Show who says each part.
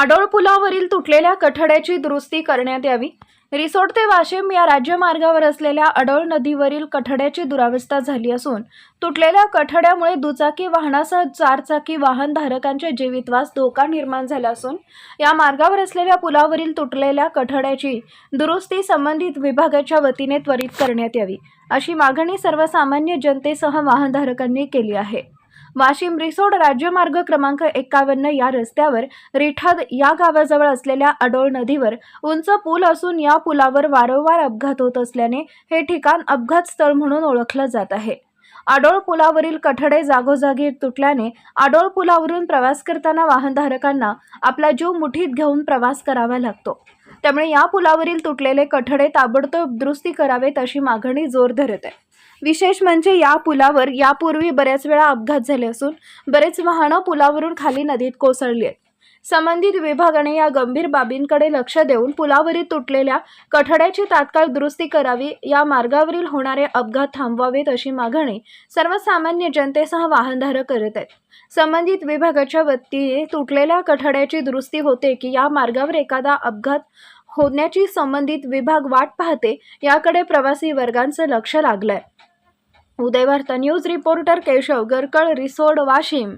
Speaker 1: आडोळ पुलावरील तुटलेल्या कठड्याची दुरुस्ती करण्यात यावी. रिसोड ते वाशिम या राज्यमार्गावर असलेल्या अडोळ नदीवरील कठड्याची दुरावस्था झाली असून तुटलेल्या कठड्यामुळे दुचाकी वाहनासह चारचाकी वाहन धारकांच्या जीवितवास धोका निर्माण झाला असून या मार्गावर असलेल्या पुलावरील तुटलेल्या कठड्याची दुरुस्ती संबंधित विभागाच्या वतीने त्वरित करण्यात यावी अशी मागणी सर्वसामान्य जनतेसह वाहनधारकांनी केली आहे. वाशिम रिसोड राज्यमार्ग क्रमांक एक्कावन्न या रस्त्यावर रिठाद या गावाजवळ असलेल्या अडोळ नदीवर उंच पूल असून या पुलावर वारंवार अपघात होत असल्याने हे ठिकाण अपघात स्थळ म्हणून ओळखलं जात आहे. आडोळ पुलावरील कठडे जागोजागी तुटल्याने आडोळ पुलावरून प्रवास करताना वाहनधारकांना आपला जीव मुठीत घेऊन प्रवास करावा लागतो. त्यामुळे या पुलावरील तुटलेले कठडे ताबडतोब दुरुस्ती करावेत अशी मागणी जोर धरत आहे. विशेष म्हणजे या पुलावर यापूर्वी बऱ्याच वेळा अपघात झाले असून बरेच वाहनं पुलावरून खाली नदीत कोसळली आहेत. संबंधित विभागाने या गंभीर बाबींकडे लक्ष देऊन पुलावरील तुटलेल्या कठड्याची तात्काळ दुरुस्ती करावी या मार्गावरील होणारे अपघात थांबवावेत अशी मागणी सर्वसामान्य जनतेसह वाहनधारक करत आहेत. संबंधित विभागाच्या वतीने तुटलेल्या कठड्याची दुरुस्ती होते की या मार्गावर एखादा अपघात होण्याची संबंधित विभाग वाट पाहते याकडे प्रवासी वर्गांचं लक्ष लागलंय. Uday Varta news reporter Keshav Garkal Risod Washim.